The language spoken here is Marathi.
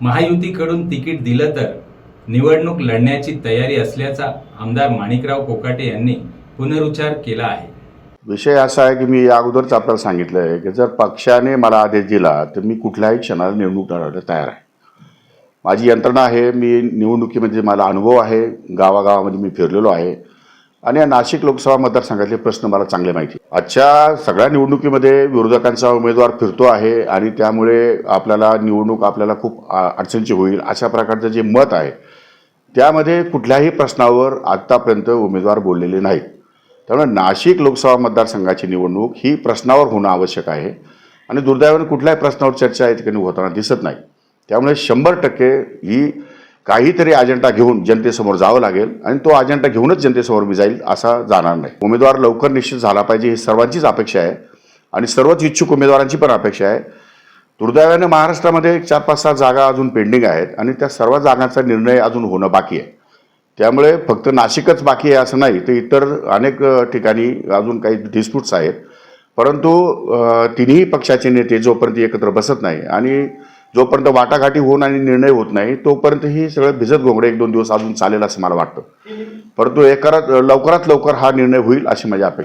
महायुतीकडून तिकीट दिलं तर निवडणूक लढण्याची तयारी असल्याचा आमदार माणिकराव कोकाटे यांनी पुनरुच्चार केला आहे. विषय असा आहे की मी या अगोदरच आपल्याला सांगितलं आहे की जर पक्षाने मला आदेश दिला तर मी कुठल्याही क्षणाला निवडणूक लढवायला तयार आहे. माझी यंत्रणा आहे मी निवडणुकीमध्ये मला अनुभव आहे गावागावामध्ये मी फिरलेलो आहे. आणि या नाशिक लोकसभा मतदारसंघातले प्रश्न मला चांगले माहिती आहे. आजच्या सगळ्या निवडणुकीमध्ये विरोधकांचा उमेदवार फिरतो आहे आणि त्यामुळे आपल्याला निवडणूक आपल्याला खूप अडचणीची होईल अशा प्रकारचं जे मत आहे त्यामध्ये कुठल्याही प्रश्नावर आत्तापर्यंत उमेदवार बोललेले नाहीत त्यामुळे नाशिक लोकसभा मतदारसंघाची निवडणूक ही प्रश्नावर होणं आवश्यक आहे आणि दुर्दैवाने कुठल्याही प्रश्नावर चर्चा या ठिकाणी होताना दिसत नाही त्यामुळे शंभर टक्के ही काहीतरी अजेंडा घेऊन जनतेसमोर जावं लागेल आणि तो अजेंडा घेऊनच जनतेसमोर मी जाईल असा जाणार नाही. उमेदवार लवकर निश्चित झाला पाहिजे ही सर्वांचीच अपेक्षा आहे आणि सर्वच इच्छुक उमेदवारांची पण अपेक्षा आहे. दुर्दैवाने महाराष्ट्रामध्ये चार पाच सहा जागा अजून पेंडिंग आहेत आणि त्या सर्व जागांचा निर्णय अजून होणं बाकी आहे. त्यामुळे फक्त नाशिकच बाकी आहे असं नाही तर इतर अनेक ठिकाणी अजून काही डिस्प्यूट्स आहेत. परंतु तिन्ही पक्षाचे नेते जोपर्यंत एकत्र बसत नाही आणि जोपर्यंत वाटाघाटी होऊन आणि निर्णय होत नाही तोपर्यंत ही सगळं भिजत घोंगडे एक दोन दिवस अजून चालेल असं मला वाटतं. परंतु एकारात लवकरात लवकर हा निर्णय होईल अशी माझी अपेक्षा